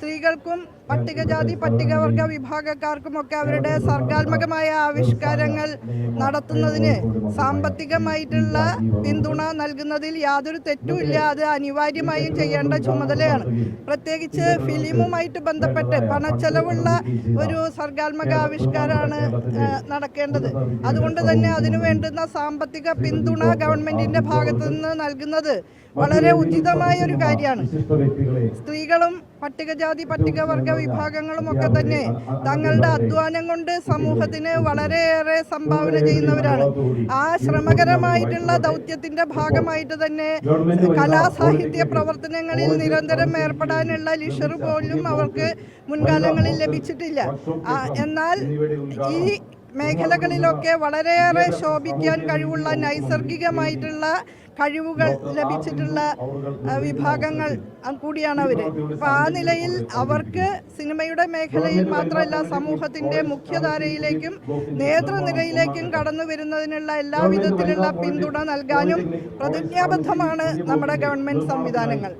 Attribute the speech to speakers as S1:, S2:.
S1: സ്ത്രീകൾക്കും പട്ടികജാതി പട്ടികവർഗ വിഭാഗക്കാർക്കുമൊക്കെ അവരുടെ സർഗാത്മകമായ ആവിഷ്കാരങ്ങൾ നടത്തുന്നതിന് സാമ്പത്തികമായിട്ടുള്ള പിന്തുണ നൽകുന്നതിൽ യാതൊരു തെറ്റുമില്ല അത് അനിവാര്യമായും ചെയ്യേണ്ട ചുമതലയാണ്. പ്രത്യേകിച്ച് ഫിലിമുമായിട്ട് ബന്ധപ്പെട്ട് പണച്ചെലവുള്ള ഒരു സർഗാത്മക ആവിഷ്കാരമാണ് നടക്കേണ്ടത്. അതുകൊണ്ട് തന്നെ അതിനു വേണ്ടുന്ന സാമ്പത്തിക പിന്തുണ ഗവൺമെന്റിന്റെ ഭാഗത്തു നിന്ന് നൽകുന്നത് വളരെ ഉചിതമായ ഒരു കാര്യമാണ്. സ്ത്രീകളും പട്ടികജാതി പട്ടികവർഗ വിഭാഗങ്ങളും ഒക്കെ തന്നെ തങ്ങളുടെ അധ്വാനം കൊണ്ട് സമൂഹത്തിന് വളരെയേറെ സംഭാവന ചെയ്യുന്നവരാണ്. ആ ശ്രമകരമായിട്ടുള്ള ദൗത്യത്തിന്റെ ഭാഗമായിട്ട് തന്നെ കലാസാഹിത്യ പ്രവർത്തനങ്ങളിൽ നിരന്തരം ഏർപ്പെടാനുള്ള ലിഷർ പോലും അവർക്ക് മുൻകാലങ്ങളിൽ ലഭിച്ചിട്ടില്ല. എന്നാൽ ഈ മേഖലകളിലൊക്കെ വളരെയേറെ ശോഭിക്കാൻ കഴിവുള്ള നൈസർഗികമായിട്ടുള്ള കഴിവുകൾ ലഭിച്ചിട്ടുള്ള വിഭാഗങ്ങൾ കൂടിയാണ് അവർ അപ്പം ആ നിലയിൽ അവർക്ക് സിനിമയുടെ മേഖലയിൽ മാത്രമല്ല സമൂഹത്തിന്റെ മുഖ്യധാരയിലേക്കും നേതൃനിരയിലേക്കും കടന്നു വരുന്നതിനുള്ള എല്ലാ വിധത്തിലുള്ള പിന്തുണ നൽകാനും പ്രതിജ്ഞാബദ്ധമാണ് നമ്മുടെ ഗവൺമെന്റ് സംവിധാനങ്ങൾ.